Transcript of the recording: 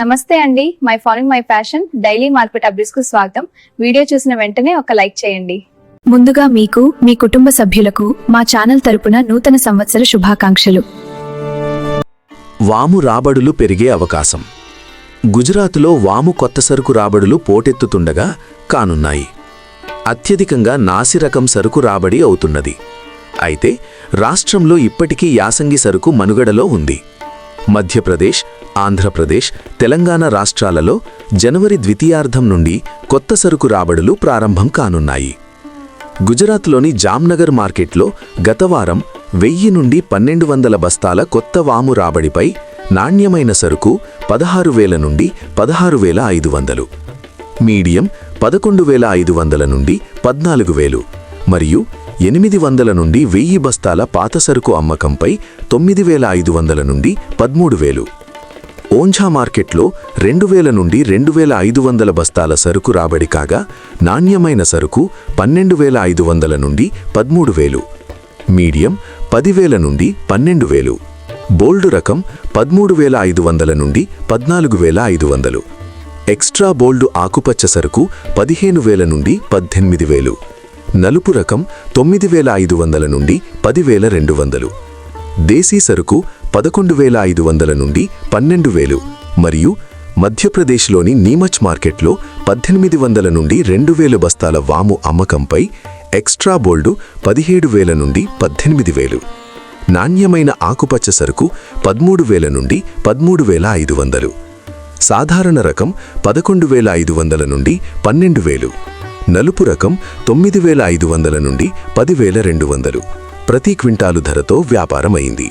నమస్తే అండి. My following my fashion. Daily market అప్డేట్స్కు స్వాగతం. వీడియో చూసిన వెంటనే ఒక లైక్ చేయండి. ముందుగా మీకు మీ కుటుంబ సభ్యులకు మా ఛానల్ తరపున నూతన సంవత్సర శుభాకాంక్షలు. వాము రాబడులు పెరిగే అవకాశం. గుజరాత్లో వాము కొత్త సరుకు రాబడులు పోటెత్తుతుండగా కానున్నాయి. అత్యధికంగా నాసిరకం సరుకు రాబడి అవుతున్నది. అయితే రాష్ట్రంలో ఇప్పటికీ యాసంగి సరుకు మనుగడలో ఉంది. మధ్యప్రదేశ్ ఆంధ్రప్రదేశ్ తెలంగాణ రాష్ట్రాలలో జనవరి ద్వితీయార్థం నుండి కొత్త సరుకు రాబడులు ప్రారంభం కానున్నాయి. గుజరాత్లోని జామ్నగర్ మార్కెట్లో గతవారం వెయ్యి నుండి పన్నెండు వందల బస్తాల కొత్త వాము రాబడిపై నాణ్యమైన సరుకు పదహారు వేల నుండి పదహారు వేల ఐదు వందలు మీడియం పదకొండు వేల ఐదు వందల నుండి పద్నాలుగు వేలు మరియు ఎనిమిది వందల నుండి వెయ్యి బస్తాల పాత సరుకు అమ్మకంపై తొమ్మిది వేల ఐదు వందల నుండి పదమూడు వేలు. ఓంఝా మార్కెట్లో రెండు వేల నుండి రెండు వేల ఐదు వందల బస్తాల సరుకు రాబడి కాగా నాణ్యమైన సరుకు పన్నెండు వేల ఐదు వందల నుండి పదమూడు వేలు. మీడియం పదివేల నుండి పన్నెండు వేలు. బోల్డ్ రకం పదమూడు వేల ఐదు వందల నుండి పద్నాలుగు వేల ఐదు వందలు. ఎక్స్ట్రా బోల్డ్ ఆకుపచ్చ సరుకు పదిహేను వేల నుండి పద్దెనిమిది వేలు. నలుపు రకం తొమ్మిది వేల ఐదు వందల నుండి పదివేల రెండు వందలు. దేశీ సరుకు పదకొండు వేల ఐదు వందల నుండి పన్నెండు వేలు మరియు మధ్యప్రదేశ్లోని నీమచ్ మార్కెట్లో పద్దెనిమిది వందల నుండి రెండు వేలు బస్తాల వాము అమ్మకంపై ఎక్స్ట్రా బోల్డు పదిహేడు వేల నుండి పద్దెనిమిది వేలు. నాణ్యమైన ఆకుపచ్చ సరుకు పదమూడు వేల నుండి పదమూడు వేల ఐదు వందలు. సాధారణ రకం పదకొండు వేల ఐదు వందల నుండి పన్నెండు వేలు నలుపు రకం తొమ్మిది వేల ఐదు వందల నుండి పదివేల రెండు వందలు. ప్రతి క్వింటాలు ధరతో వ్యాపారమైంది.